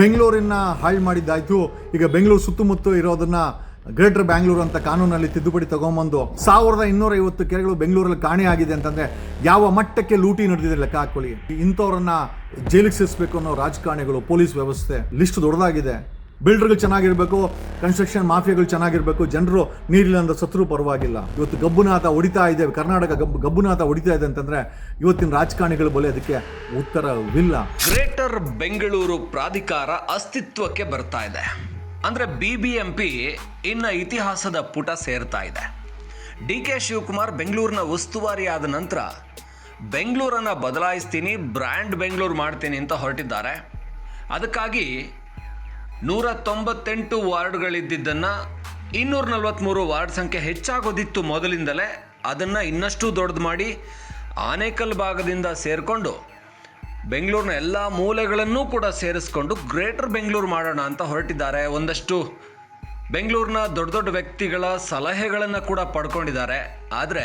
ಬೆಂಗಳೂರಿನ ಹಾಳು ಮಾಡಿದ್ದಾಯಿತು. ಈಗ ಬೆಂಗಳೂರು ಸುತ್ತಮುತ್ತ ಇರೋದನ್ನ ಗ್ರೇಟರ್ ಬ್ಯಾಂಗ್ಳೂರು ಅಂತ ಕಾನೂನಲ್ಲಿ ತಿದ್ದುಪಡಿ ತಗೊಂಬಂದು ಸಾವಿರದ ಇನ್ನೂರ ಐವತ್ತು ಕೆರೆಗಳು ಬೆಂಗಳೂರಲ್ಲಿ ಕಾಣೆಯಾಗಿದೆ ಅಂತಂದ್ರೆ ಯಾವ ಮಟ್ಟಕ್ಕೆ ಲೂಟಿ ನಡೆದಿದೆ ಲೆಕ್ಕ ಹಾಕೊಳ್ಳಿ ಇಂಥವ್ರನ್ನ ಜೈಲಿಗೆ ಸೇರಿಸಬೇಕು ಅನ್ನೋ ರಾಜಕಾರಣಿಗಳು, ಪೊಲೀಸ್ ವ್ಯವಸ್ಥೆ ಲಿಸ್ಟ್ ದೊಡ್ಡದಾಗಿದೆ. ಬಿಲ್ಡರ್ಗಳು ಚೆನ್ನಾಗಿರಬೇಕು ಕನ್ಸ್ಟ್ರಕ್ಷನ್ ಮಾಫಿಯಾಗಳು ಚೆನ್ನಾಗಿರ್ಬೇಕು, ಜನರು ನೀರಿಲ್ಲಂದ್ರೆ ಸತ್ರು ಪರವಾಗಿಲ್ಲ. ಇವತ್ತು ಗಬ್ಬುನಾಥ ಹೊಡಿತಾ ಇದೆ, ಕರ್ನಾಟಕ ಗಬ್ಬು, ಗಬ್ಬುನಾಥ ಹೊಡಿತಾ ಇದೆ ಅಂತಂದ್ರೆ ಇವತ್ತಿನ ರಾಜಕಾರಣಿಗಳು ಬಳಿ ಅದಕ್ಕೆ ಉತ್ತರವಿಲ್ಲ. ಗ್ರೇಟರ್ ಬೆಂಗಳೂರು ಪ್ರಾಧಿಕಾರ ಅಸ್ತಿತ್ವಕ್ಕೆ ಬರ್ತಾ ಇದೆ. ಅಂದ್ರೆ ಬಿ ಬಿ ಎಂ ಪಿ ಇನ್ನ ಇತಿಹಾಸದ ಪುಟ ಸೇರ್ತಾ ಇದೆ. ಡಿ ಕೆ ಶಿವಕುಮಾರ್ ಬೆಂಗಳೂರಿನ ಉಸ್ತುವಾರಿ ಆದ ನಂತರ, ಬೆಂಗಳೂರನ್ನು ಬದಲಾಯಿಸ್ತೀನಿ, ಬ್ರ್ಯಾಂಡ್ ಬೆಂಗಳೂರು ಮಾಡ್ತೀನಿ ಅಂತ ಹೊರಟಿದ್ದಾರೆ. ಅದಕ್ಕಾಗಿ ನೂರ ತೊಂಬತ್ತೆಂಟು ವಾರ್ಡ್ಗಳಿದ್ದಿದ್ದನ್ನು ಇನ್ನೂರ ನಲವತ್ತ್ಮೂರು ವಾರ್ಡ್ ಸಂಖ್ಯೆ ಹೆಚ್ಚಾಗೋದಿತ್ತು ಮೊದಲಿಂದಲೇ. ಅದನ್ನು ಇನ್ನಷ್ಟು ದೊಡ್ಡದು ಮಾಡಿ ಆನೇಕಲ್ ಭಾಗದಿಂದ ಸೇರಿಕೊಂಡು ಬೆಂಗಳೂರಿನ ಎಲ್ಲ ಮೂಲೆಗಳನ್ನೂ ಕೂಡ ಸೇರಿಸ್ಕೊಂಡು ಗ್ರೇಟರ್ ಬೆಂಗಳೂರು ಮಾಡೋಣ ಅಂತ ಹೊರಟಿದ್ದಾರೆ. ಒಂದಷ್ಟು ಬೆಂಗಳೂರಿನ ದೊಡ್ಡ ದೊಡ್ಡ ವ್ಯಕ್ತಿಗಳ ಸಲಹೆಗಳನ್ನು ಕೂಡ ಪಡ್ಕೊಂಡಿದ್ದಾರೆ. ಆದರೆ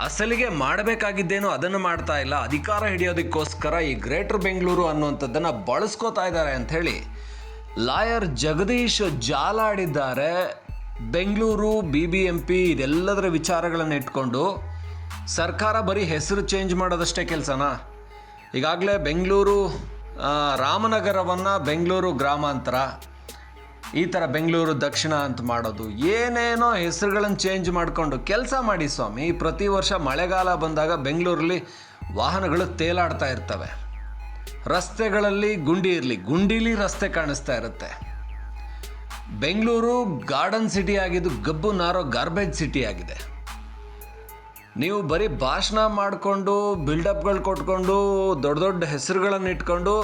ಅಸಲಿಗೆ ಮಾಡಬೇಕಾಗಿದ್ದೇನೋ ಅದನ್ನು ಮಾಡ್ತಾ ಇಲ್ಲ. ಅಧಿಕಾರ ಹಿಡಿಯೋದಕ್ಕೋಸ್ಕರ ಈ ಗ್ರೇಟರ್ ಬೆಂಗಳೂರು ಅನ್ನುವಂಥದ್ದನ್ನು ಬಳಸ್ಕೋತಾ ಇದ್ದಾರೆ ಅಂಥೇಳಿ lawyer Jagadish ಜಾಲಾಡಿದ್ದಾರೆ. Bengaluru B B M P ಇದೆಲ್ಲದರ ವಿಚಾರಗಳನ್ನು ಇಟ್ಕೊಂಡು ಸರ್ಕಾರ ಬರೀ ಹೆಸರು ಚೇಂಜ್ ಮಾಡೋದಷ್ಟೇ ಕೆಲಸನಾ? ಈಗಾಗಲೇ ಬೆಂಗಳೂರು ರಾಮನಗರವನ್ನು ಬೆಂಗಳೂರು ಗ್ರಾಮಾಂತರ, ಈ ಥರ ಬೆಂಗಳೂರು ದಕ್ಷಿಣ ಅಂತ ಮಾಡೋದು. ಏನೇನೋ ಹೆಸರುಗಳನ್ನು ಚೇಂಜ್ ಮಾಡಿಕೊಂಡು ಕೆಲಸ ಮಾಡಿ ಸ್ವಾಮಿ. ಪ್ರತಿ ವರ್ಷ ಮಳೆಗಾಲ ಬಂದಾಗ ಬೆಂಗಳೂರಲ್ಲಿ ವಾಹನಗಳು ತೇಲಾಡ್ತಾ ಇರ್ತವೆ. ರಸ್ತೆಗಳಲ್ಲಿ ಗುಂಡಿ ಇರಲಿ, ಗುಂಡಿಲಿ ರಸ್ತೆ ಕಾಣಿಸ್ತಾ ಇರುತ್ತೆ. ಬೆಂಗಳೂರು ಗಾರ್ಡನ್ ಸಿಟಿ ಆಗಿದ್ದು ಗಬ್ಬು ನಾರೋ ಗಾರ್ಬೇಜ್ ಸಿಟಿ ಆಗಿದೆ. ನೀವು ಬರೀ ಭಾಷಣ ಮಾಡಿಕೊಂಡು, ಬಿಲ್ಡಪ್ಗಳು ಕೊಟ್ಕೊಂಡು, ದೊಡ್ಡ ದೊಡ್ಡ ಹೆಸರುಗಳನ್ನು ಇಟ್ಕೊಂಡು,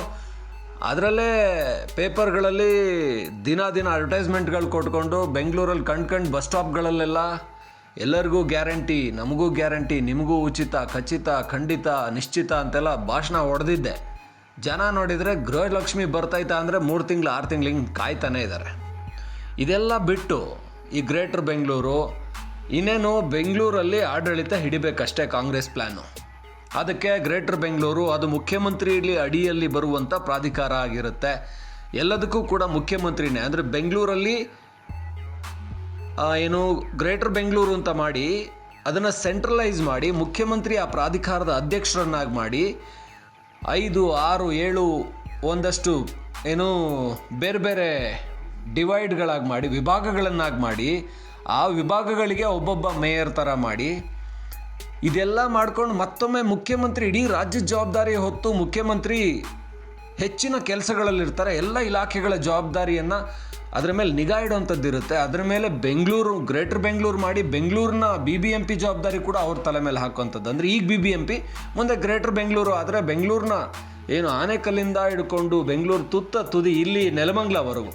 ಅದರಲ್ಲೇ ಪೇಪರ್ಗಳಲ್ಲಿ ದಿನ ದಿನ ಅಡ್ವರ್ಟೈಸ್ಮೆಂಟ್ಗಳು ಕೊಟ್ಕೊಂಡು ಬೆಂಗಳೂರಲ್ಲಿ ಕಣ್ ಕಂಡು ಬಸ್ ಸ್ಟಾಪ್ಗಳಲ್ಲೆಲ್ಲ ಎಲ್ಲರಿಗೂ ಗ್ಯಾರಂಟಿ, ನಮಗೂ ಗ್ಯಾರಂಟಿ, ನಿಮಗೂ ಉಚಿತ, ಖಚಿತ, ಖಂಡಿತ, ನಿಶ್ಚಿತ ಅಂತೆಲ್ಲ ಭಾಷಣ ಹೊಡೆದಿದ್ದೆ ಜನ ನೋಡಿದರೆ ಗೃಹಲಕ್ಷ್ಮಿ ಬರ್ತೈತಾ ಅಂದರೆ ಮೂರು ತಿಂಗಳು, ಆರು ತಿಂಗಳು ಹಿಂಗೆ ಕಾಯ್ತಾನೆ ಇದ್ದಾರೆ ಇದೆಲ್ಲ ಬಿಟ್ಟು ಈ ಗ್ರೇಟರ್ ಬೆಂಗಳೂರು, ಇನ್ನೇನು ಬೆಂಗಳೂರಲ್ಲಿ ಆಡಳಿತ ಹಿಡಿಬೇಕಷ್ಟೇ ಕಾಂಗ್ರೆಸ್ ಪ್ಲ್ಯಾನು ಅದಕ್ಕೆ ಗ್ರೇಟರ್ ಬೆಂಗಳೂರು, ಅದು ಮುಖ್ಯಮಂತ್ರಿ ಅಡಿಯಲ್ಲಿ ಬರುವಂಥ ಪ್ರಾಧಿಕಾರ ಆಗಿರುತ್ತೆ. ಎಲ್ಲದಕ್ಕೂ ಕೂಡ ಮುಖ್ಯಮಂತ್ರಿನೇ. ಅಂದರೆ ಬೆಂಗಳೂರಲ್ಲಿ ಏನು ಗ್ರೇಟರ್ ಬೆಂಗಳೂರು ಅಂತ ಮಾಡಿ, ಅದನ್ನು ಸೆಂಟ್ರಲೈಸ್ ಮಾಡಿ, ಮುಖ್ಯಮಂತ್ರಿ ಆ ಪ್ರಾಧಿಕಾರದ ಅಧ್ಯಕ್ಷರನ್ನಾಗಿ ಮಾಡಿ ಐದು, ಆರು, ಏಳು ಒಂದಷ್ಟು ಏನು ಬೇರೆ ಬೇರೆ ಡಿವೈಡ್ಗಳಾಗಿ ಮಾಡಿ, ವಿಭಾಗಗಳನ್ನಾಗಿ ಮಾಡಿ, ಆ ವಿಭಾಗಗಳಿಗೆ ಒಬ್ಬೊಬ್ಬ ಮೇಯರ್ ಥರ ಮಾಡಿ, ಇದೆಲ್ಲ ಮಾಡ್ಕೊಂಡು ಮತ್ತೊಮ್ಮೆ ಮುಖ್ಯಮಂತ್ರಿ ಇಡೀ ರಾಜ್ಯದ ಜವಾಬ್ದಾರಿ ಹೊತ್ತು ಮುಖ್ಯಮಂತ್ರಿ ಹೆಚ್ಚಿನ ಕೆಲಸಗಳಲ್ಲಿರ್ತಾರೆ, ಎಲ್ಲ ಇಲಾಖೆಗಳ ಜವಾಬ್ದಾರಿಯನ್ನು ಅದರ ಮೇಲೆ ನಿಗಾ ಇಡುವಂಥದ್ದು ಇರುತ್ತೆ. ಅದರ ಮೇಲೆ ಬೆಂಗಳೂರು, ಗ್ರೇಟರ್ ಬೆಂಗಳೂರು ಮಾಡಿ ಬೆಂಗಳೂರಿನ ಬಿ ಬಿ ಎಂ ಪಿ ಜವಾಬ್ದಾರಿ ಕೂಡ ಅವ್ರ ತಲೆ ಮೇಲೆ ಹಾಕುವಂಥದ್ದು. ಅಂದರೆ ಈಗ ಬಿ ಬಿ ಎಂ ಪಿ ಮುಂದೆ ಗ್ರೇಟರ್ ಬೆಂಗಳೂರು ಆದರೆ ಬೆಂಗಳೂರಿನ ಏನು ಆನೆಕಲ್ಲಿಂದ ಹಿಡ್ಕೊಂಡು ಬೆಂಗಳೂರು ತುತ್ತ ತುದಿ ಇಲ್ಲಿ ನೆಲಮಂಗ್ಲವರೆಗೂ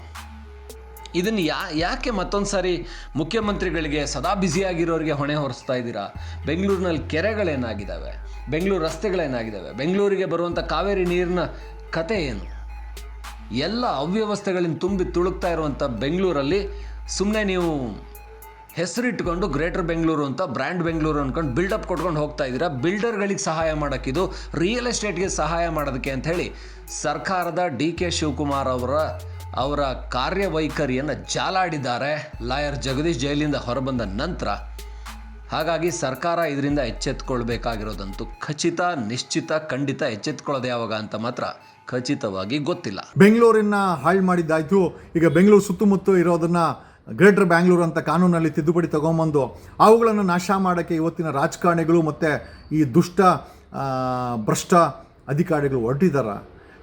ಇದನ್ನು ಯಾ, ಯಾಕೆ ಮತ್ತೊಂದು ಸಾರಿ ಮುಖ್ಯಮಂತ್ರಿಗಳಿಗೆ ಸದಾ ಬ್ಯುಸಿಯಾಗಿರೋರಿಗೆ ಹೊಣೆ ಹೊರಿಸ್ತಾ ಇದ್ದೀರಾ? ಬೆಂಗಳೂರಿನಲ್ಲಿ ಕೆರೆಗಳೇನಾಗಿದ್ದಾವೆ ಬೆಂಗಳೂರು ರಸ್ತೆಗಳೇನಾಗಿದ್ದಾವೆ ಬೆಂಗಳೂರಿಗೆ ಬರುವಂಥ ಕಾವೇರಿ ನೀರಿನ ಕತೆ ಏನು? ಎಲ್ಲ ಅವ್ಯವಸ್ಥೆಗಳಿಂದ ತುಂಬಿ ತುಳುಕ್ತಾ ಇರುವಂಥ ಬೆಂಗಳೂರಲ್ಲಿ ಸುಮ್ಮನೆ ನೀವು ಹೆಸರಿಟ್ಕೊಂಡು ಗ್ರೇಟರ್ ಬೆಂಗಳೂರು ಅಂತ ಬ್ರ್ಯಾಂಡ್ ಬೆಂಗಳೂರು ಅಂದ್ಕೊಂಡು ಬಿಲ್ಡಪ್ ಕೊಟ್ಕೊಂಡು ಹೋಗ್ತಾ ಇದ್ದೀರಾ? ಬಿಲ್ಡರ್ಗಳಿಗೆ ಸಹಾಯ ಮಾಡೋಕ್ಕಿದು ರಿಯಲ್ ಎಸ್ಟೇಟ್ಗೆ ಸಹಾಯ ಮಾಡೋದಕ್ಕೆ ಅಂತ ಹೇಳಿ ಸರ್ಕಾರದ ಡಿ ಕೆ ಶಿವಕುಮಾರ್ ಅವರ ಅವರ ಕಾರ್ಯವೈಖರಿಯನ್ನು ಜಾಲಾಡಿದ್ದಾರೆ ಲಾಯರ್ ಜಗದೀಶ್ ಜೈಲಿಂದ ಹೊರಬಂದ ನಂತರ. ಹಾಗಾಗಿ ಸರ್ಕಾರ ಇದರಿಂದ ಎಚ್ಚೆತ್ಕೊಳ್ಬೇಕಾಗಿರೋದಂತೂ ಖಚಿತ, ನಿಶ್ಚಿತ, ಖಂಡಿತ ಎಚ್ಚೆತ್ಕೊಳ್ಳೋದು ಯಾವಾಗ ಅಂತ ಮಾತ್ರ ಖಚಿತವಾಗಿ ಗೊತ್ತಿಲ್ಲ. ಬೆಂಗಳೂರಿನ ಹಾಳು ಮಾಡಿದ್ದಾಯ್ತು. ಈಗ ಬೆಂಗಳೂರು ಸುತ್ತಮುತ್ತ ಇರೋದನ್ನ ಗ್ರೇಟರ್ ಬ್ಯಾಂಗ್ಳೂರು ಅಂತ ಕಾನೂನಲ್ಲಿ ತಿದ್ದುಪಡಿ ತಗೊಂಬಂದು ಅವುಗಳನ್ನು ನಾಶ ಮಾಡೋಕ್ಕೆ ಇವತ್ತಿನ ರಾಜಕಾರಣಿಗಳು ಮತ್ತು ಈ ದುಷ್ಟ ಭ್ರಷ್ಟ ಅಧಿಕಾರಿಗಳು ಹೊರಟಿದ್ದಾರೆ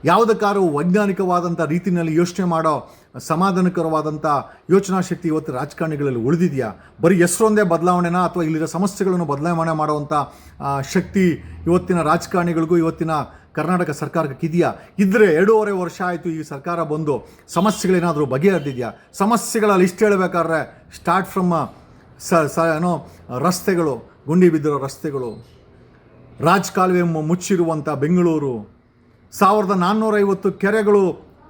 ಯಾವುದಕ್ಕಾದ್ರೂ ವೈಜ್ಞಾನಿಕವಾದಂಥ ರೀತಿಯಲ್ಲಿ ಯೋಚನೆ ಮಾಡೋ ಸಮಾಧಾನಕರವಾದಂಥ ಯೋಚನಾ ಶಕ್ತಿ ಇವತ್ತು ರಾಜಕಾರಣಿಗಳಲ್ಲಿ ಉಳಿದಿದೆಯಾ? ಬರೀ ಹೆಸರೊಂದೇ ಬದಲಾವಣೆನ ಅಥವಾ ಇಲ್ಲಿರೋ ಸಮಸ್ಯೆಗಳನ್ನು ಬದಲಾವಣೆ ಮಾಡುವಂಥ ಶಕ್ತಿ ಇವತ್ತಿನ ರಾಜಕಾರಣಿಗಳಿಗೂ ಇವತ್ತಿನ ಕರ್ನಾಟಕ ಸರ್ಕಾರಕ್ಕೆ ಇದೆಯಾ? ಇದ್ದರೆ ಎರಡೂವರೆ ವರ್ಷ ಆಯಿತು ಈ ಸರ್ಕಾರ ಬಂದು ಸಮಸ್ಯೆಗಳೇನಾದರೂ ಬಗೆಹರಿದಿದೆಯಾ? ಸಮಸ್ಯೆಗಳ ಲಿಸ್ಟ್ ಹೇಳಬೇಕಾದ್ರೆ ಸ್ಟಾರ್ಟ್ ಫ್ರಮ್ ಸ ಸ, ಏನೋ ರಸ್ತೆಗಳು, ಗುಂಡಿ ಬಿದ್ದಿರೋ ರಸ್ತೆಗಳು, ರಾಜಕಾಲುವೆ ಮುಚ್ಚಿರುವಂಥ ಬೆಂಗಳೂರು ಸಾವಿರದ ನಾನ್ನೂರೈವತ್ತು ಕೆರೆಗಳು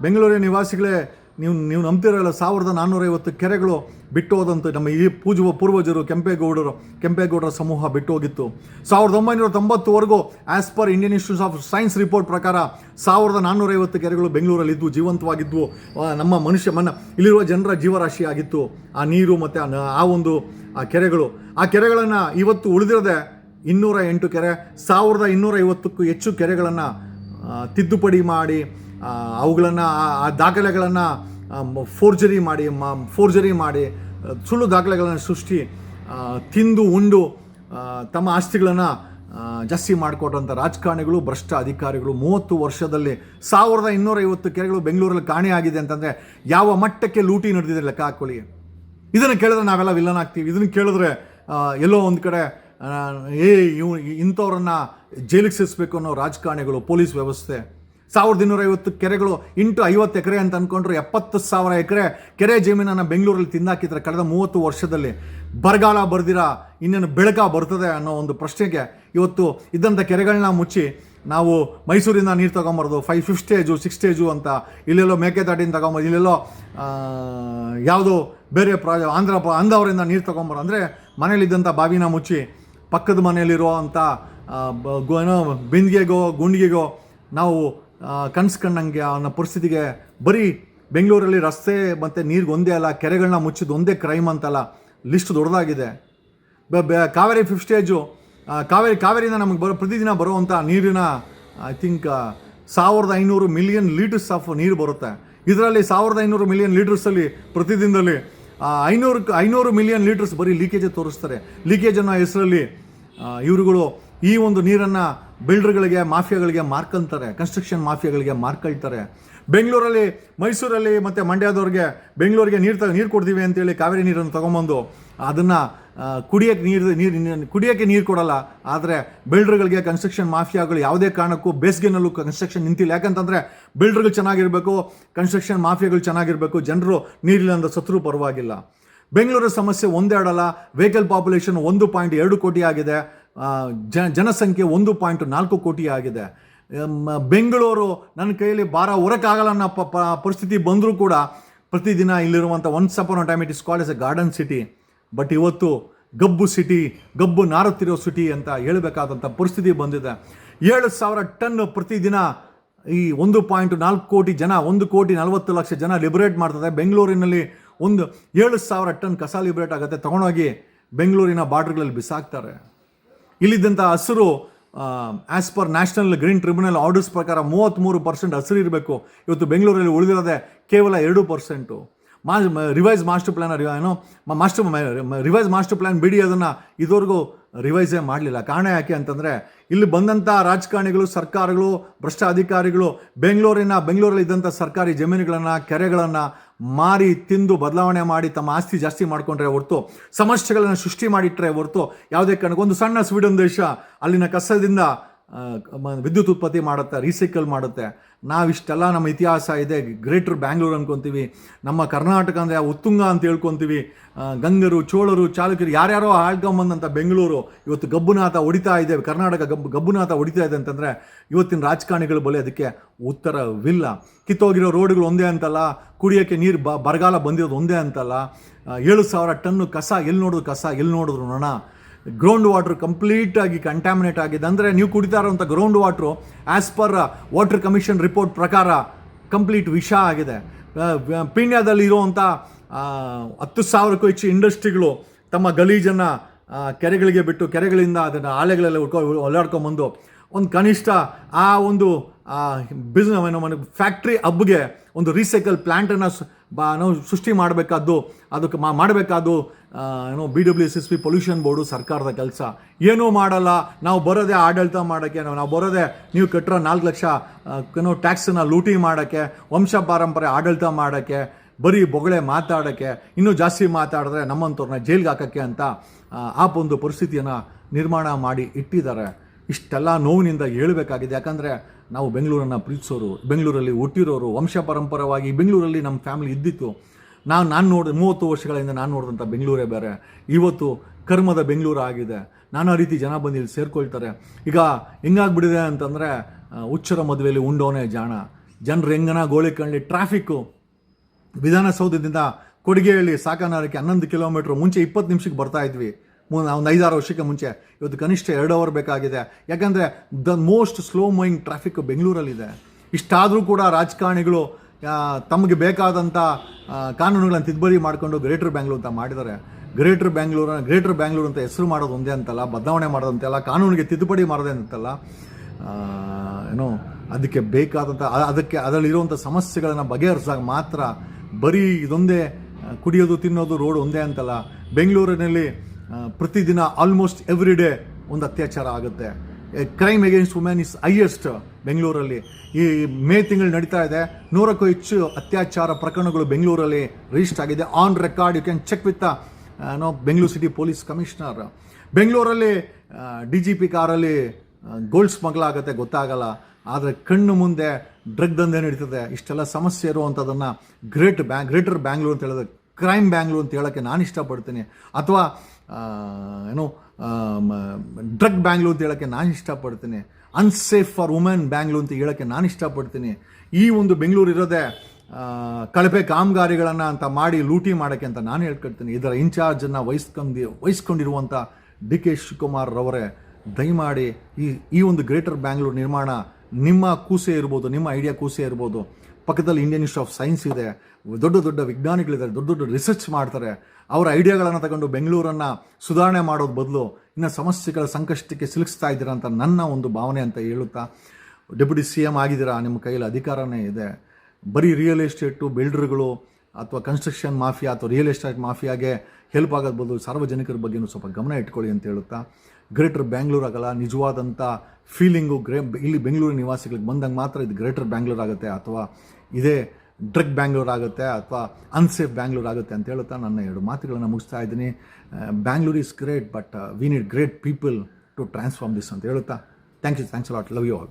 ಬೆಂಗಳೂರಿನ ನಿವಾಸಿಗಳೇ, ನೀವು ನೀವು ನಂಬ್ತಿರಲ್ಲ, ಸಾವಿರದ ನಾನ್ನೂರೈವತ್ತು ಕೆರೆಗಳು ಬಿಟ್ಟು ನಮ್ಮ ಈ ಪೂಜುವ ಪೂರ್ವಜರು ಕೆಂಪೇಗೌಡರು, ಕೆಂಪೇಗೌಡರ ಸಮೂಹ ಬಿಟ್ಟು ಹೋಗಿತ್ತು. ಸಾವಿರದ ಒಂಬೈನೂರ ತೊಂಬತ್ತುವರೆಗೂ as per Indian Institute of Science report ಪ್ರಕಾರ ಸಾವಿರದ ನಾನ್ನೂರೈವತ್ತು ಕೆರೆಗಳು ಬೆಂಗಳೂರಲ್ಲಿದ್ದವು ಜೀವಂತವಾಗಿದ್ವು. ನಮ್ಮ ಮನುಷ್ಯ, ಮನ, ಇಲ್ಲಿರುವ ಜನರ ಜೀವರಾಶಿ ಆಗಿತ್ತು ಆ ನೀರು ಮತ್ತು ಆ ಒಂದು, ಆ ಕೆರೆಗಳು. ಆ ಕೆರೆಗಳನ್ನು ಇವತ್ತು ಉಳಿದಿರದೆ ಇನ್ನೂರ ಎಂಟು ಕೆರೆ, ಸಾವಿರದ ಇನ್ನೂರ ಐವತ್ತಕ್ಕೂ ಹೆಚ್ಚು ಕೆರೆಗಳನ್ನು ತಿದ್ದುಪಡಿ ಮಾಡಿ ಅವುಗಳನ್ನು, ಆ ದಾಖಲೆಗಳನ್ನು ಫೋರ್ಜರಿ ಮಾಡಿ ಫೋರ್ಜರಿ ಮಾಡಿ ಸುಳ್ಳು ದಾಖಲೆಗಳನ್ನು ಸೃಷ್ಟಿ ತಿಂದು, ಉಂಡು ತಮ್ಮ ಆಸ್ತಿಗಳನ್ನು ಜಾಸ್ತಿ ಮಾಡಿಕೊಟ್ಟಂಥ ರಾಜಕಾರಣಿಗಳು, ಭ್ರಷ್ಟ ಅಧಿಕಾರಿಗಳು, ಮೂವತ್ತು ವರ್ಷದಲ್ಲಿ ಸಾವಿರದ ಇನ್ನೂರೈವತ್ತು ಕೆರೆಗಳು ಬೆಂಗಳೂರಲ್ಲಿ ಕಾಣೆಯಾಗಿದೆ ಅಂತಂದರೆ ಯಾವ ಮಟ್ಟಕ್ಕೆ ಲೂಟಿ ನಡೆದಿದೆ ಲೆಕ್ಕ ಹಾಕೊಳ್ಳಿ. ಇದನ್ನು ಕೇಳಿದ್ರೆ ನಾವೆಲ್ಲ ವಿಲನ್ ಆಗ್ತೀವಿ. ಇದನ್ನು ಕೇಳಿದ್ರೆ ಎಲ್ಲೋ ಒಂದು ಕಡೆ ಏ ಇವ್ ಇಂಥವ್ರನ್ನ ಜೈಲಿಗೆ ಸೇರಿಸ್ಬೇಕು ಅನ್ನೋ ರಾಜಕಾರಣಿಗಳು, ಪೊಲೀಸ್ ವ್ಯವಸ್ಥೆ. ಸಾವಿರದ ಇನ್ನೂರೈವತ್ತು ಕೆರೆಗಳು ಇಂಟು ಐವತ್ತು ಎಕರೆ ಅಂತ ಅಂದ್ಕೊಂಡ್ರೆ ಎಪ್ಪತ್ತು ಸಾವಿರ ಎಕರೆ ಕೆರೆ ಜಮೀನನ್ನು ಬೆಂಗಳೂರಲ್ಲಿ ತಿಂದಾಕಿದ್ರೆ ಕಳೆದ ಮೂವತ್ತು ವರ್ಷದಲ್ಲಿ. ಬರಗಾಲ ಬರ್ದಿರ, ಇನ್ನೇನು ಬೆಳಕ ಬರ್ತದೆ ಅನ್ನೋ ಒಂದು ಪ್ರಶ್ನೆಗೆ ಇವತ್ತು ಇದ್ದಂಥ ಕೆರೆಗಳನ್ನ ಮುಚ್ಚಿ ನಾವು ಮೈಸೂರಿಂದ ನೀರು ತೊಗೊಂಬಾರ್ದು five fifth stage six stage ಅಂತ ಇಲ್ಲೆಲ್ಲೋ ಮೇಕೆದಾಟಿನ ತಗೊಂಬೋದು ಇಲ್ಲೆಲ್ಲೋ ಯಾವುದೋ ಬೇರೆ ಪ್ರಾ ಆಂಧ್ರ, ಆಂಧ್ರವರಿಂದ ನೀರು ತಗೊಂಬರೋ ಅಂದರೆ ಮನೇಲಿದ್ದಂಥ ಬಾವಿನ ಮುಚ್ಚಿ ಪಕ್ಕದ ಮನೆಯಲ್ಲಿರೋ ಅಂಥ ಏನೋ, ಬಿಂದಿಗೆಗೋ, ಗುಂಡಿಗೆಗೋ, ನಾವು ಕನಸು ಕಂಡಂಗೆ ಅನ್ನೋ ಪರಿಸ್ಥಿತಿಗೆ ಬರೀ ಬೆಂಗಳೂರಲ್ಲಿ ರಸ್ತೆ ಮತ್ತು ನೀರಿಗೆ ಒಂದೇ ಅಲ್ಲ ಕೆರೆಗಳನ್ನ ಮುಚ್ಚಿದ್ದು ಒಂದೇ ಕ್ರೈಮ್ ಅಂತಲ್ಲ, ಲಿಸ್ಟ್ ದೊಡ್ಡದಾಗಿದೆ. ಕಾವೇರಿ ಫಿಫ್ತ್ ಸ್ಟೇಜು ಕಾವೇರಿ, ಕಾವೇರಿಯಿಂದ ನಮಗೆ ಬರೋ, ಪ್ರತಿದಿನ ಬರುವಂಥ ನೀರಿನ, ಐ ಥಿಂಕ್ ಸಾವಿರದ ಐನೂರು ಮಿಲಿಯನ್ ಲೀಟರ್ಸ್ ಆಫ್ ನೀರು ಬರುತ್ತೆ. ಇದರಲ್ಲಿ ಸಾವಿರದ ಐನೂರು ಮಿಲಿಯನ್ ಲೀಟರ್ಸಲ್ಲಿ ಪ್ರತಿದಿನದಲ್ಲಿ ಐನೂರು ಐನೂರು ಮಿಲಿಯನ್ ಲೀಟರ್ಸ್ ಬರೀ ಲೀಕೇಜ್ ತೋರಿಸ್ತಾರೆ. ಲೀಕೇಜ್ ಅನ್ನೋ ಹೆಸರಲ್ಲಿ ಇವರುಗಳು ಈ ಒಂದು ನೀರನ್ನು ಬಿಲ್ಡರ್ಗಳಿಗೆ, ಮಾಫಿಯಾಗಳಿಗೆ ಮಾರ್ಕೊಂತಾರೆ ಕನ್ಸ್ಟ್ರಕ್ಷನ್ ಮಾಫಿಯಾಗಳಿಗೆ ಮಾರ್ಕೊಳ್ತಾರೆ. ಬೆಂಗಳೂರಲ್ಲಿ, ಮೈಸೂರಲ್ಲಿ ಮತ್ತು ಮಂಡ್ಯದವ್ರಿಗೆ ಬೆಂಗಳೂರಿಗೆ ನೀರು ತ, ನೀರು ಕೊಡ್ತೀವಿ ಅಂತೇಳಿ ಕಾವೇರಿ ನೀರನ್ನು ತೊಗೊಂಬಂದು ಅದನ್ನು ಕುಡಿಯೋಕ್ಕೆ ನೀರು ನೀರು ಕುಡಿಯೋಕ್ಕೆ ನೀರು ಕೊಡಲ್ಲ. ಆದರೆ ಬಿಲ್ಡರ್ಗಳಿಗೆ ಕನ್ಸ್ಟ್ರಕ್ಷನ್ ಮಾಫಿಯಾಗಳು ಯಾವುದೇ ಕಾರಣಕ್ಕೂ ಬೇಸಿಗೆನಲ್ಲೂ ಕನ್ಸ್ಟ್ರಕ್ಷನ್ ನಿಂತಿಲ್ಲ. ಯಾಕಂತಂದರೆ ಬಿಲ್ಡರ್ಗಳು ಚೆನ್ನಾಗಿರಬೇಕು ಕನ್ಸ್ಟ್ರಕ್ಷನ್ ಮಾಫಿಯಾಗಳು ಚೆನ್ನಾಗಿರಬೇಕು. ಜನರು ನೀರಿಲ್ಲ ಅಂದ ಸತ್ರು ಪರವಾಗಿಲ್ಲ. ಬೆಂಗಳೂರು ಸಮಸ್ಯೆ ಒಂದೆರಡಲ್ಲ ವೆಹಿಕಲ್ ಪಾಪ್ಯುಲೇಷನ್ ಒಂದು ಪಾಯಿಂಟ್ ಎರಡು ಕೋಟಿ ಆಗಿದೆ ಜನ, ಜನಸಂಖ್ಯೆ ಒಂದು ಪಾಯಿಂಟ್ ನಾಲ್ಕು ಕೋಟಿ ಆಗಿದೆ. ಬೆಂಗಳೂರು ನನ್ನ ಕೈಯಲ್ಲಿ ಭಾರ ಹೊರಕ್ಕಾಗಲ್ಲ ಅನ್ನೋ ಪ- ಪರಿಸ್ಥಿತಿ ಬಂದರೂ ಕೂಡ ಪ್ರತಿದಿನ ಇಲ್ಲಿರುವಂಥ once upon time it is called as a garden city but ಇವತ್ತು ಗಬ್ಬು ಸಿಟಿ ಗಬ್ಬು ನಾರುತ್ತಿರೋ ಸಿಟಿ ಅಂತ ಹೇಳಬೇಕಾದಂಥ ಪರಿಸ್ಥಿತಿ ಬಂದಿದೆ. ಏಳು ಸಾವಿರ ಟನ್ ಪ್ರತಿದಿನ ಈ ಒಂದು ಪಾಯಿಂಟ್ ನಾಲ್ಕು ಕೋಟಿ ಜನ, ಒಂದು ಕೋಟಿ ನಲವತ್ತು ಲಕ್ಷ ಜನ ಲಿಬರೇಟ್ ಮಾಡ್ತದೆ. ಬೆಂಗಳೂರಿನಲ್ಲಿ ಒಂದು ಏಳು ಸಾವಿರ ಟನ್ ಕಸ ಲಿಬ್ರೇಟ್ ಆಗುತ್ತೆ. ತಗೊಂಡೋಗಿ ಬೆಂಗಳೂರಿನ ಬಾರ್ಡ್ರ್ಗಳಲ್ಲಿ ಬಿಸಾಕ್ತಾರೆ. ಇಲ್ಲಿದ್ದಂಥ ಹಸಿರು as per National Green Tribunal orders ಪ್ರಕಾರ ಮೂವತ್ತ್ಮೂರು ಪರ್ಸೆಂಟ್ ಹಸಿರು ಇರಬೇಕು. ಇವತ್ತು ಬೆಂಗಳೂರಲ್ಲಿ ಉಳಿದಿರೋದೆ ಕೇವಲ ಎರಡು ಪರ್ಸೆಂಟು. ಮಾ ರಿವೈಸ್ ಮಾಸ್ಟರ್ ಪ್ಲ್ಯಾನ್ ಏನು ಮಾಸ್ಟರ್ ರಿವೈಸ್ ಮಾಸ್ಟರ್ ಪ್ಲ್ಯಾನ್ ಬಿಡಿ, ಅದನ್ನು ಇದುವರೆಗೂ ರಿವೈಸೇ ಮಾಡಲಿಲ್ಲ. ಕಾರಣ ಯಾಕೆ ಅಂತಂದರೆ, ಇಲ್ಲಿ ಬಂದಂಥ ರಾಜಕಾರಣಿಗಳು, ಸರ್ಕಾರಗಳು ಭ್ರಷ್ಟ ಅಧಿಕಾರಿಗಳು ಬೆಂಗಳೂರಿನ ಬೆಂಗಳೂರಲ್ಲಿ ಇದ್ದಂಥ ಸರ್ಕಾರಿ ಜಮೀನುಗಳನ್ನು, ಕೆರೆಗಳನ್ನು ಮಾರಿ ತಿಂದು ಬದಲಾವಣೆ ಮಾಡಿ ತಮ್ಮ ಆಸ್ತಿ ಜಾಸ್ತಿ ಮಾಡ್ಕೊಂಡ್ರೆ ಹೊರತು, ಸಮಸ್ಯೆಗಳನ್ನು ಸೃಷ್ಟಿ ಮಾಡಿಟ್ರೆ ಹೊರತು, ಯಾವುದೇ ಕಾರಣಕ್ಕೊಂದು ಸಣ್ಣ ಸ್ವೀಡನ್ ದೇಶ ಅಲ್ಲಿನ ಕಸದಿಂದ ವಿದ್ಯುತ್ ಉತ್ಪತ್ತಿ ಮಾಡುತ್ತೆ ರೀಸೈಕಲ್ ಮಾಡುತ್ತೆ. ನಾವಿಷ್ಟೆಲ್ಲ ನಮ್ಮ ಇತಿಹಾಸ ಇದೆ. ಗ್ರೇಟರ್ ಬ್ಯಾಂಗ್ಳೂರು ಅಂದ್ಕೊತೀವಿ ನಮ್ಮ ಕರ್ನಾಟಕ ಅಂದರೆ ಉತ್ತುಂಗ ಅಂತ ಹೇಳ್ಕೊತೀವಿ. ಗಂಗರು, ಚೋಳರು ಚಾಲುಕ್ಯರು ಯಾರ್ಯಾರೋ ಆಳ್ಕೊಂಬಂದಂಥ ಬೆಂಗಳೂರು ಇವತ್ತು ಗಬ್ಬುನಾಥ ಹೊಡಿತಾ ಇದೆ. ಕರ್ನಾಟಕ ಗಬ್ಬು, ಗಬ್ಬುನಾಥ ಹೊಡಿತಾ ಇದೆ ಅಂತಂದರೆ ಇವತ್ತಿನ ರಾಜಕಾರಣಿಗಳು ಬಳಿ ಅದಕ್ಕೆ ಉತ್ತರವಿಲ್ಲ. ಕಿತ್ತೋಗಿರೋ ರೋಡ್ಗಳು ಒಂದೇ ಅಂತಲ್ಲ. ಕುಡಿಯೋಕ್ಕೆ ನೀರು ಬ, ಬರಗಾಲ ಬಂದಿರೋದು ಒಂದೇ ಅಂತಲ್ಲ. ಏಳು ಸಾವಿರ ಟನ್ನು ಕಸ ಎಲ್ಲಿ ನೋಡಿದ್ರು ಕಸ ಎಲ್ಲಿ ನೋಡಿದ್ರು ನೋಣ? ಗ್ರೌಂಡ್ ವಾಟ್ರ್ ಕಂಪ್ಲೀಟಾಗಿ ಕಂಟ್ಯಾಮಿನೇಟ್ ಆಗಿದೆ ಅಂದರೆ ನೀವು ಕುಡಿತಾ ಇರೋಂಥ ground water as per Water Commission report ಪ್ರಕಾರ ಕಂಪ್ಲೀಟ್ ವಿಷ ಆಗಿದೆ. ಆ, ಪೀಣ್ಯದಲ್ಲಿ ಇರುವಂಥ ಹತ್ತು ಸಾವಿರಕ್ಕೂ ಹೆಚ್ಚು ಇಂಡಸ್ಟ್ರಿಗಳು ತಮ್ಮ ಗಲೀಜನ್ನು ಕೆರೆಗಳಿಗೆ ಬಿಟ್ಟು ಕೆರೆಗಳಿಂದ ಅದನ್ನು ಆಲೆಗಳೆಲ್ಲ ಉಳ್ಕೊ ಬಂದು ಒಂದು ಕನಿಷ್ಠ ಆ ಒಂದು ಬಿಸ್ನೆ ಫ್ಯಾಕ್ಟ್ರಿ ಹಬ್ಗೆ ಒಂದು ರೀಸೈಕಲ್ ಪ್ಲ್ಯಾಂಟನ್ನು ಬಾ ನಾವು ಸೃಷ್ಟಿ ಮಾಡಬೇಕಾದ್ದು, ಅದಕ್ಕೆ ಮಾ ಮಾಡಬೇಕಾದ್ದು ಏನೋ B W S S P pollution board ಸರ್ಕಾರದ ಕೆಲಸ. ಏನೂ ಮಾಡಲ್ಲ. ನಾವು ಬರೋದೇ ಆಡಳಿತ ಮಾಡೋಕ್ಕೆ, ನಾವು ನಾವು ಬರೋದೇ ನೀವು ಕಟ್ಟಿರೋ ನಾಲ್ಕು ಲಕ್ಷ ಏನೋ ಟ್ಯಾಕ್ಸನ್ನು ಲೂಟಿ ಮಾಡೋಕ್ಕೆ, ವಂಶ ಪಾರಂಪರೆ ಆಡಳಿತ ಮಾಡೋಕ್ಕೆ, ಬರೀ ಬೊಗಳೆ ಮಾತಾಡೋಕ್ಕೆ, ಇನ್ನೂ ಜಾಸ್ತಿ ಮಾತಾಡಿದ್ರೆ ನಮ್ಮಂಥವ್ರನ್ನ ಜೈಲ್ಗೆ ಹಾಕೋಕ್ಕೆ ಅಂತ ಆ ಒಂದು ಪರಿಸ್ಥಿತಿಯನ್ನು ನಿರ್ಮಾಣ ಮಾಡಿ ಇಟ್ಟಿದ್ದಾರೆ. ಇಷ್ಟೆಲ್ಲ ನೋವಿನಿಂದ ಹೇಳಬೇಕಾಗಿದೆ. ಯಾಕಂದರೆ ನಾವು ಬೆಂಗಳೂರನ್ನು ಪ್ರೀತಿಸೋರು, ಬೆಂಗಳೂರಲ್ಲಿ ಹುಟ್ಟಿರೋರು, ವಂಶ ಪರಂಪರವಾಗಿ ಬೆಂಗಳೂರಲ್ಲಿ ನಮ್ಮ ಫ್ಯಾಮಿಲಿ ಇದ್ದಿತ್ತು. ನಾನು ನಾನು ನೋಡಿ, ಮೂವತ್ತು ವರ್ಷಗಳಿಂದ ನಾನು ನೋಡಿದಂಥ ಬೆಂಗಳೂರೇ ಬೇರೆ. ಇವತ್ತು ಕರ್ಮದ ಬೆಂಗಳೂರು ಆಗಿದೆ. ನಾನಾ ರೀತಿ ಜನ ಬಂದು ಇಲ್ಲಿ ಸೇರ್ಕೊಳ್ತಾರೆ. ಈಗ ಹೆಂಗಾಗ್ಬಿಟ್ಟಿದೆ ಅಂತಂದರೆ ಹುಚ್ಚರ ಮದುವೆಯಲ್ಲಿ ಉಂಡೋನೇ ಜಾಣ. ಜನರು ಹೆಂಗನ ಗೋಳಿ ಕಣ್ಲಿ ಟ್ರಾಫಿಕ್ಕು ವಿಧಾನಸೌಧದಿಂದ ಕೊಡುಗೆಹಳ್ಳಿ, ಸಾಕಾನಾರಕ್ಕೆ ಹನ್ನೊಂದು ಕಿಲೋಮೀಟ್ರ್ ಮುಂಚೆ ಇಪ್ಪತ್ತು ನಿಮಿಷಕ್ಕೆ ಬರ್ತಾ ಇದ್ವಿ. ಮು- ಒಂದು ಐದಾರು ವರ್ಷಕ್ಕೆ ಮುಂಚೆ, ಇವತ್ತು ಕನಿಷ್ಠ ಎರಡು ಅವರ್ ಬೇಕಾಗಿದೆ. ಯಾಕಂದರೆ the most slow moving traffic ಬೆಂಗಳೂರಲ್ಲಿದೆ. ಇಷ್ಟಾದರೂ ಕೂಡ ರಾಜಕಾರಣಿಗಳು ತಮಗೆ ಬೇಕಾದಂಥ ಕಾನೂನುಗಳನ್ನು ತಿದ್ದುಪಡಿ ಮಾಡಿಕೊಂಡು ಗ್ರೇಟರ್ ಬ್ಯಾಂಗ್ಳೂರು ಅಂತ ಮಾಡಿದ್ದಾರೆ. ಗ್ರೇಟರ್ ಬ್ಯಾಂಗ್ಳೂರ ಗ್ರೇಟರ್ ಬ್ಯಾಂಗ್ಳೂರು ಅಂತ ಹೆಸರು ಮಾಡೋದು ಒಂದೇ ಅಂತಲ್ಲ, ಬದಲಾವಣೆ ಮಾಡೋದಂತೆಲ್ಲ, ಕಾನೂನಿಗೆ ತಿದ್ದುಪಡಿ ಮಾಡೋದೇ ಅಂತಲ್ಲ. ಏನು, ಅದಕ್ಕೆ ಬೇಕಾದಂಥ ಅದಕ್ಕೆ ಅದರಲ್ಲಿರುವಂಥ ಸಮಸ್ಯೆಗಳನ್ನು ಬಗೆಹರಿಸಿದಾಗ ಮಾತ್ರ ಬರೀ ಇದೊಂದೇ, ಕುಡಿಯೋದು, ತಿನ್ನೋದು, ರೋಡ್ ಒಂದೇ ಅಂತಲ್ಲ. ಬೆಂಗಳೂರಿನಲ್ಲಿ ಪ್ರತಿದಿನ ಆಲ್ಮೋಸ್ಟ್ ಎವ್ರಿ ಡೇ ಒಂದು ಅತ್ಯಾಚಾರ ಆಗುತ್ತೆ. Crime against women is highest ಬೆಂಗಳೂರಲ್ಲಿ. ಈ ಮೇ ತಿಂಗಳು ನಡೀತಾ ಇದೆ. ನೂರಕ್ಕೂ ಹೆಚ್ಚು ಅತ್ಯಾಚಾರ ಪ್ರಕರಣಗಳು ಬೆಂಗಳೂರಲ್ಲಿ ರಿಜಿಸ್ಟರ್ ಆಗಿದೆ. On record you can check with no Bengaluru city police commissioner ಬೆಂಗಳೂರಲ್ಲಿ ಡಿ ಜಿ ಪಿ ಕಾರಲ್ಲಿ ಗೋಲ್ಡ್ ಸ್ಮಗ್ಲ್ ಆಗುತ್ತೆ, ಗೊತ್ತಾಗಲ್ಲ. ಆದರೆ ಕಣ್ಣು ಮುಂದೆ ಡ್ರಗ್ ದಂಧೆ ನಡೀತದೆ. ಇಷ್ಟೆಲ್ಲ ಸಮಸ್ಯೆ ಇರುವಂಥದ್ದನ್ನು ಗ್ರೇಟ್ ಬ್ಯಾಂಗ್ ಗ್ರೇಟರ್ ಬ್ಯಾಂಗ್ಳೂರು ಅಂತ ಹೇಳಿದ್ರೆ ಕ್ರೈಮ್ ಬ್ಯಾಂಗ್ಳೂರ್ ಅಂತ ಹೇಳೋಕ್ಕೆ ನಾನು ಇಷ್ಟಪಡ್ತೀನಿ. ಅಥವಾ ಏನೋ ಡ್ರಗ್ ಬ್ಯಾಂಗ್ಳೂರ್ ಅಂತ ಹೇಳೋಕ್ಕೆ ನಾನು ಇಷ್ಟಪಡ್ತೀನಿ. ಅನ್ಸೇಫ್ ಫಾರ್ ವುಮೆನ್ ಬ್ಯಾಂಗ್ಳೂರ್ ಅಂತ ಹೇಳೋಕ್ಕೆ ನಾನು ಇಷ್ಟಪಡ್ತೀನಿ. ಈ ಒಂದು ಬೆಂಗಳೂರು ಇರೋದೇ ಕಳಪೆ ಕಾಮಗಾರಿಗಳನ್ನು ಅಂತ ಮಾಡಿ ಲೂಟಿ ಮಾಡೋಕ್ಕೆ ಅಂತ ನಾನು ಹೇಳ್ಕೊಡ್ತೀನಿ. ಇದರ ಇನ್ಚಾರ್ಜನ್ನು ವಹಿಸ್ಕೊಂಡು ವಹಿಸ್ಕೊಂಡಿರುವಂಥ ಡಿ ಕೆ ಶಿವಕುಮಾರ್ ರವರೇ, ದಯಮಾಡಿ ಈ ಈ ಒಂದು ಗ್ರೇಟರ್ ಬ್ಯಾಂಗ್ಳೂರು ನಿರ್ಮಾಣ ನಿಮ್ಮ ಕೂಸೆ ಇರ್ಬೋದು, ನಿಮ್ಮ ಐಡಿಯಾ ಕೂಸೆ ಇರ್ಬೋದು. ಪಕ್ಕದಲ್ಲಿ ಇಂಡಿಯನ್ ಇನ್ಸ್ಟಿಟ್ಯೂಟ್ ಆಫ್ ಸೈನ್ಸ್ ಇದೆ. ದೊಡ್ಡ ದೊಡ್ಡ ವಿಜ್ಞಾನಿಗಳಿದ್ದಾರೆ. ದೊಡ್ಡ ದೊಡ್ಡ ರಿಸರ್ಚ್ ಮಾಡ್ತಾರೆ. ಅವರ ಐಡಿಯಾಗಳನ್ನು ತಗೊಂಡು ಬೆಂಗಳೂರನ್ನು ಸುಧಾರಣೆ ಮಾಡೋದು ಬದಲು ಇನ್ನು ಸಮಸ್ಯೆಗಳ ಸಂಕಷ್ಟಕ್ಕೆ ಸಿಲುಕಿಸ್ತಾ ಇದ್ದೀರಾ ಅಂತ ನನ್ನ ಒಂದು ಭಾವನೆ ಅಂತ ಹೇಳುತ್ತಾ, ಡೆಪ್ಯೂಟಿ ಸಿ ಎಂ ಆಗಿದ್ದೀರಾ ನಿಮ್ಮ ಕೈಯಲ್ಲಿ ಅಧಿಕಾರನೇ ಇದೆ. ಬರೀ ರಿಯಲ್ ಎಸ್ಟೇಟು ಬಿಲ್ಡರ್ಗಳು ಅಥವಾ ಕನ್ಸ್ಟ್ರಕ್ಷನ್ ಮಾಫಿಯಾ ಅಥವಾ ರಿಯಲ್ ಎಸ್ಟೇಟ್ ಮಾಫಿಯಾಗೆ ಹೆಲ್ಪ್ ಆಗೋದು ಬದಲು ಸಾರ್ವಜನಿಕರ ಬಗ್ಗೆನೂ ಸ್ವಲ್ಪ ಗಮನ ಇಟ್ಕೊಳ್ಳಿ ಅಂತ ಹೇಳುತ್ತಾ ಗ್ರೇಟರ್ ಬ್ಯಾಂಗ್ಳೂರ್ ಆಗಲ್ಲ ನಿಜವಾದಂಥ ಫೀಲಿಂಗು ಗ್ರೇ, ಇಲ್ಲಿ ಬೆಂಗಳೂರು ನಿವಾಸಿಗಳಿಗೆ ಬಂದಂಗೆ ಮಾತ್ರ ಇದು ಗ್ರೇಟರ್ ಬ್ಯಾಂಗ್ಳೂರ್ ಆಗುತ್ತೆ ಅಥವಾ ಇದೇ ಡ್ರಗ್ ಬ್ಯಾಂಗ್ಳೂರ್ ಆಗುತ್ತೆ ಅಥವಾ ಅನ್ಸೇಫ್ ಬ್ಯಾಂಗ್ಳೂರ್ ಆಗುತ್ತೆ ಅಂತ ಹೇಳುತ್ತಾ ನನ್ನ ಎರಡು ಮಾತುಗಳನ್ನು ಮುಗಿಸ್ತಾ ಇದ್ದೀನಿ. Bangalore is great but we need great people to transform this ಅಂತ ಹೇಳುತ್ತಾ. Thank you thanks lot love you all